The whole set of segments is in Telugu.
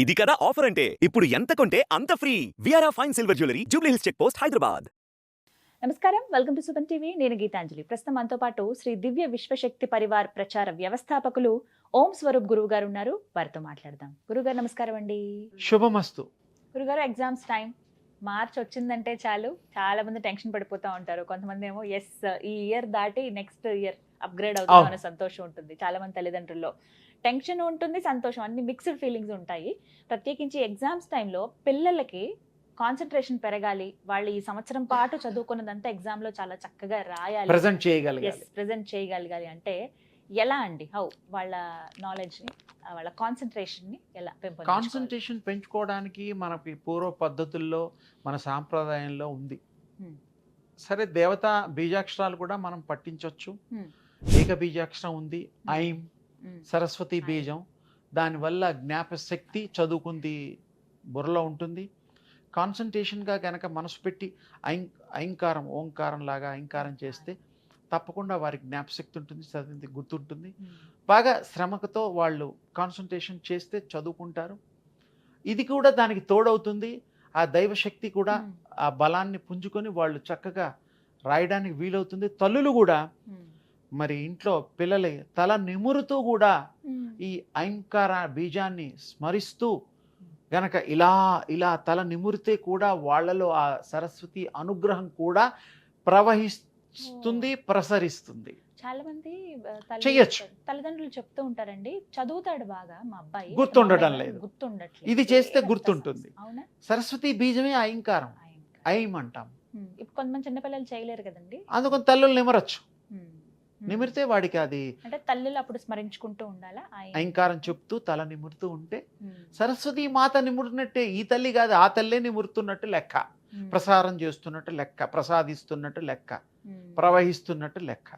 ఇది కదా ఆఫర్ అంటే? ఇప్పుడు ఎంత కొంటే అంత free విఆర్ఆ fine silver jewellery Jubilee Hills check post Hyderabad నమస్కారం వెల్కమ్ టు సుపన్ టీవీ నేను గీతాంజలి. ప్రస్తుతం మనతో పాటు శ్రీ దివ్య విశ్వశక్తి పరివార్ ప్రచార వ్యవస్థాపకులు ఓం స్వరూప్ గురువు గారు ఉన్నారు. వారితో మాట్లాడదాం. గురుగారు నమస్కారం అండి. శుభమస్తు. గురుగారు ఎగ్జామ్స్ టైం మార్చ్ వచ్చిందంటే చాలు. చాలా మంది టెన్షన్ పడిపోతూ ఉంటారు. కొంతమంది ఏమో ఎస్ ఈ ఇయర్ దాటి నెక్స్ట్ ఇయర్ అప్గ్రేడ్ అవుతాం. అనే సంతోషం ఉంటుంది చాలా మంది తల్లిదండ్రుల్లో. టెన్షన్ ఉంటుంది సంతోషం. అన్ని మిక్స్డ్ ఫీలింగ్స్ ఉంటాయి. ప్రత్యేకించి ఎగ్జామ్స్ టైంలో పిల్లలకి కాన్సన్ట్రేషన్ పెరగాలి. వాళ్ళు ఈ సంవత్సరం పాటు చదువుకున్నదంతా exam లో చాలా చక్కగా రాయాలి. ప్రజెంట్ చేయగలిగాలి. ప్రెజెంట్ చేయగలగాలి. అంటే ఎలా అండి? హౌ వాళ్ళ నాలెడ్జ్ని వాళ్ళ కాన్సన్ట్రేషన్ని ఎలా పెంపొందించుకోవాలి? కాన్సన్ట్రేషన్ పెంచుకోవడానికి మనకి పూర్వ పద్ధతుల్లో మన సాంప్రదాయంలో ఉంది. సరే దేవత బీజాక్షరాలు కూడా మనం పట్టించవచ్చు Hmm. ఏక బీజాక్షరం ఉంది ఐం. సరస్వతి. బీజం దానివల్ల జ్ఞాపశక్తి చదువుకుంది బుర్రలో ఉంటుంది కాన్సన్ట్రేషన్గా కనుక మనసు పెట్టి ఐం ఐంకారం ఓంకారం లాగా ఐంకారం చేస్తే తప్పకుండా వారికి జ్ఞాపశక్తి ఉంటుంది చదివింది గుర్తుంటుంది. బాగా శ్రమతో వాళ్ళు కాన్సన్ట్రేషన్ చేస్తే చదువుకుంటారు ఇది కూడా దానికి తోడవుతుంది ఆ దైవశక్తి కూడా. ఆ బలాన్ని పుంజుకొని వాళ్ళు చక్కగా రాయడానికి వీలవుతుంది తల్లులు కూడా. మరి ఇంట్లో పిల్లల తల నిమురుతూ కూడా. ఈ ఐంకార బీజాన్ని స్మరిస్తూ గనక ఇలా ఇలా తల నిమురితే కూడా వాళ్ళలో ఆ సరస్వతి అనుగ్రహం కూడా ప్రవహిస్తుంది ప్రసరిస్తుంది చాలా మంది. తల్లిదండ్రులు చెప్తూ ఉంటారండి చదువుతాడు బాగా మా అబ్బాయి గుర్తుండటం లేదు. గుర్తుండట్లేదు ఇది చేస్తే గుర్తుంటుంది. సరస్వతి బీజమే ఐంకారం ఆయన. ఐం అంటాం. ఇప్పుడు కొంతమంది చిన్నపిల్లలు చేయలేరు కదండి అందుకని తల్లులు నిమరచ్చు. నిమిరితే వాడికి అది అంటే తల్లులు అప్పుడు స్మరించుకుంటూ ఉండాలా. ఐంకారం చెప్తూ తల నిమురుతూ ఉంటే. సరస్వతి మాత నిమురినట్టే ఈ తల్లి కాదు ఆ తల్లే నిమురుతున్నట్టు లెక్క. ప్రసారం చేస్తున్నట్టు లెక్క ప్రసాదిస్తున్నట్టు లెక్క. ప్రవహిస్తున్నట్టు లెక్క.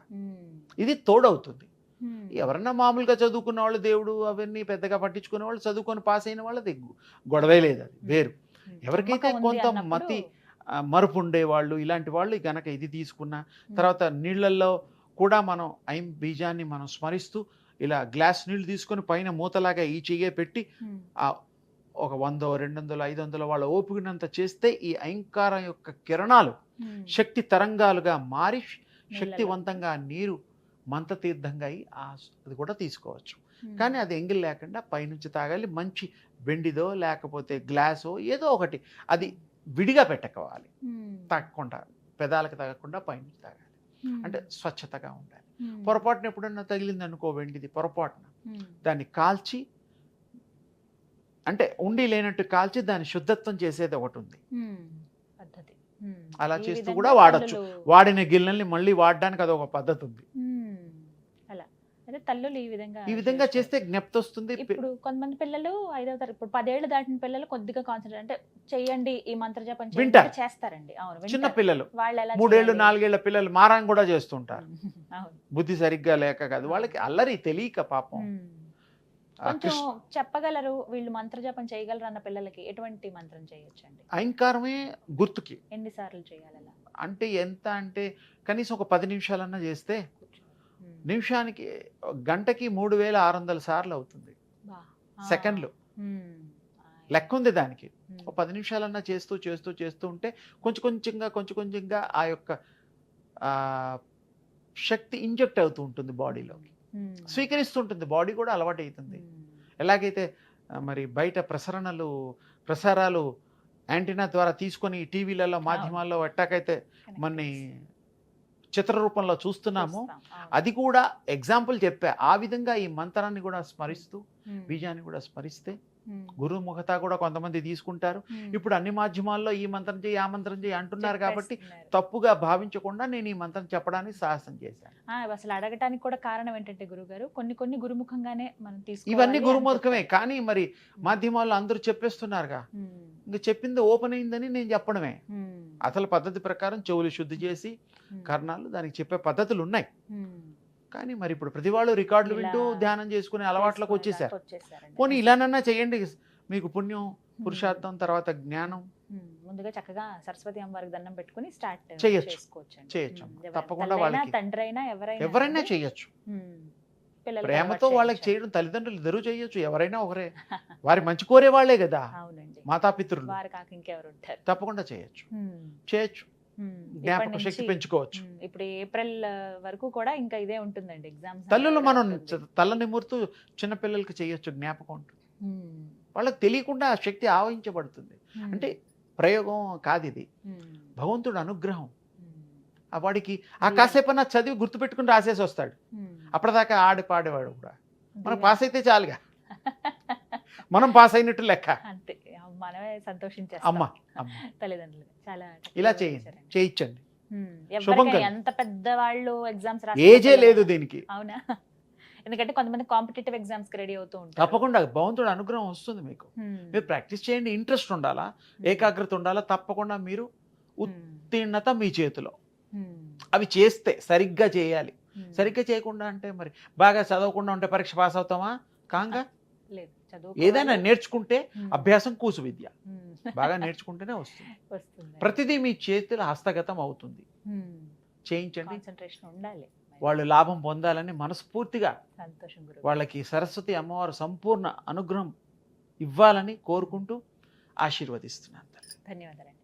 ఇది తోడవుతుంది. ఎవరన్నా మామూలుగా చదువుకున్న వాళ్ళు దేవుడు అవన్నీ పెద్దగా పట్టించుకునే వాళ్ళు చదువుకొని పాస్ అయిన వాళ్ళది గొడవే లేదు అది వేరు. ఎవరికైతే కొంత మతి మరుపు ఉండేవాళ్ళు ఇలాంటి వాళ్ళు గనక ఇది తీసుకున్న. తర్వాత నీళ్ళల్లో కూడా మనం ఐం బీజాన్ని మనం స్మరిస్తూ ఇలా గ్లాస్ నీళ్ళు తీసుకొని పైన మూతలాగా ఈ చెయ్యే పెట్టి. ఆ ఒక వందో రెండు వందలు ఐదు వందలు వాళ్ళ ఓపికనంత చేస్తే ఈ ఐంకారం యొక్క కిరణాలు. శక్తి తరంగాలుగా మారి. శక్తివంతంగా నీరు మంతతీర్థంగా అయి ఆ అది కూడా తీసుకోవచ్చు. కానీ అది ఎంగిల్ లేకుండా పైనుంచి తాగాలి మంచి వెండిదో లేకపోతే గ్లాసో ఏదో ఒకటి అది విడిగా పెట్టకోవాలి మ్మ్. తాగకుండా పెదాలకు తాగకుండా పైనుంచి తాగాలి. అంటే స్వచ్ఛతగా ఉండాలి. పొరపాటున ఎప్పుడన్నా తగిలింది అనుకో వెండిది పొరపాటున. దాన్ని కాల్చి అంటే ఉండి లేనట్టు కాల్చి దాన్ని శుద్ధత్వం చేసేది ఒకటి ఉంది. అలా చేస్తూ కూడా వాడొచ్చు. వాడిన గిన్నెల్ని మళ్ళీ వాడడానికి అదొక పద్ధతి ఉంది అదే తల్లులు ఈ విధంగా ఈ విధంగా. చేస్తే జ్ఞప్తి వస్తుంది ఇప్పుడు కొంతమంది పిల్లలు ఐదవ తరగతి ఇప్పుడు పదేళ్ళు దాటిన పిల్లలు కొద్దిగా కాన్సన్ట్రేట్ అంటే చెయ్యండి ఈ మంత్రజపం చేయండి వింటారు. అంటే చేస్తారండి. అవును చిన్న. పిల్లలు. వాళ్ళు ఎలా మూడేళ్ళు? నాలుగేళ్ళ పిల్లలు మారం కూడా చేస్తుంటారు. బుద్ధి సరిగ్గా లేక కాదు. వాళ్ళకి అల్లరి తెలియక పాపం. కొంచెం చెప్పగలరు వీళ్ళు మంత్రజపం చేయగలరు అన్న పిల్లలకి ఎటువంటి మంత్రం చేయొచ్చండి? అహంకారమే గుర్తుకి. ఎన్నిసార్లు చేయాలి అంటే ఎంత అంటే కనీసం ఒక పది నిమిషాలన్నా చేస్తే. నిమిషానికి గంటకి మూడు వేల ఆరు వందల సార్లు అవుతుంది. సెకండ్లు. లెక్క ఉంది దానికి. ఒక పది నిమిషాలన్నా చేస్తూ చేస్తూ చేస్తూ ఉంటే కొంచెం కొంచెంగా కొంచెం కొంచెంగా ఆ యొక్క శక్తి ఇంజెక్ట్ అవుతూ ఉంటుంది బాడీలోకి. స్వీకరిస్తుంటుంది బాడీ కూడా అలవాటు అవుతుంది. ఎలాగైతే మరి బయట ప్రసరణలు ప్రసారాలు యాంటీనా ద్వారా తీసుకొని టీవీలలో మాధ్యమాల్లో ఎట్టాకైతే Connect చిత్ర రూపంలో చూస్తున్నాము. అది కూడా ఎగ్జాంపుల్ చెప్పా ఆ విధంగా ఈ మంత్రాన్ని కూడా స్మరిస్తూ. బీజాన్ని కూడా స్మరిస్తే. గురుముఖత కూడా కొంతమంది తీసుకుంటారు. ఇప్పుడు అన్ని మాధ్యమాల్లో ఈ మంత్రం చేయి ఆ మంత్రం చేయి అంటున్నారు కాబట్టి. తప్పుగా భావించకుండా నేను ఈ మంత్రం చెప్పడానికి సాహసం చేశాను అసలు అడగటానికి కూడా కారణం ఏంటంటే గురుగారు కొన్ని కొన్ని గురుముఖంగానే మనం తీసుకోవాలి ఇవన్నీ గురుముఖమే. కానీ మరి మాధ్యమాల్లో అందరూ చెప్పేస్తున్నారుగా. ఇంకా చెప్పింది ఓపెన్ అయిందని నేను చెప్పడమే. అసలు పద్ధతి ప్రకారం చెవులు శుద్ధి చేసి. కర్ణాలు దానికి చెప్పే పద్ధతులు ఉన్నాయి. కానీ మరి ఇప్పుడు ప్రతి వాళ్ళు రికార్డులు వింటూ ధ్యానం చేసుకునే అలవాట్లోకి వచ్చేసారు. పోనీ ఇలానన్నా చేయండి మీకు పుణ్యం. పురుషార్థం తర్వాత జ్ఞానం. ముందుగా చక్కగా సరస్వతి అమ్మవారికి దండం పెట్టుకుని స్టార్ట్ చెయ్యొచ్చు. తండ్రి తప్పకుండా వాళ్ళకి ఎవరైనా ఎవరైనా. చేయొచ్చు మ్మ్. పిల్లలకి ప్రేమతో వాళ్ళకి. చేయడం తల్లిదండ్రులు ఇద్దరు చేయొచ్చు ఎవరైనా ఒకరే. వారి మంచి కోరే వాళ్ళే కదా అవునండి. మాతాపితృలు. వారు కాక ఇంకెవరు ఉంటారు తప్పకుండా చేయొచ్చు. చేయొచ్చు. జ్ఞాపక శక్తి పెంచుకోవచ్చు. ఇప్పుడు ఏప్రిల్ వరకు కూడా ఇంకా ఇదే ఉంటుందండి ఎగ్జామ్స్ తల్లులు మనం తల్ల నిమురుతూ చిన్నపిల్లలకి చేయొచ్చు జ్ఞాపకం ఉంటుంది. వాళ్ళకి తెలియకుండా ఆ శక్తి ఆవహించబడుతుంది. అంటే ప్రయోగం కాదు ఇది. భగవంతుడు అనుగ్రహం. ఆ వాడికి ఆ కాసేపన్నా చదివి గుర్తుపెట్టుకుని రాసేసి వస్తాడు. అప్పటిదాకా ఆడి పాడేవాడు కూడా. మనం పాస్ అయితే చాలుగా. మనం పాస్ అయినట్టు లెక్క. అంతే. మనమే అమ్మ అమ్మ. తల్లిదండ్రులు. చాలా ఇలా చేయండి. చేయించండి. శుభం. ఎంత పెద్ద వాళ్ళు ఎగ్జామ్స్ ఏజే లేదు దీనికి. అవునా? ఎందుకంటే కొంతమంది కాంపిటేటివ్ ఎగ్జామ్స్కి రెడీ అవుతూ ఉంటారు. తప్పకుండా భగవంతుడు అనుగ్రహం వస్తుంది మీకు. మీరు ప్రాక్టీస్ చేయండి ఇంట్రెస్ట్ ఉండాలా. ఏకాగ్రత ఉండాలా? తప్పకుండా మీరు. ఉత్తీర్ణత మీ చేతిలో. అవి చేస్తే సరిగ్గా చేయాలి. సరిగ్గా చేయకుండా అంటే మరి బాగా చదవకుండా ఉంటే పరీక్ష పాస్ అవుతామా? కాంగా? లేదు. ఏదైనా నేర్చుకుంటే అభ్యాసం కూసు విద్య. బాగా నేర్చుకుంటేనే వస్తుంది. ప్రతిదీ మీ చేతిలో హస్తగతం అవుతుంది. చేయించండి. ఉండాలి. వాళ్ళు లాభం పొందాలని మనస్ఫూర్తిగా వాళ్ళకి సరస్వతి అమ్మవారు సంపూర్ణ అనుగ్రహం ఇవ్వాలని కోరుకుంటూ ఆశీర్వదిస్తున్నాను ధన్యవాదాలు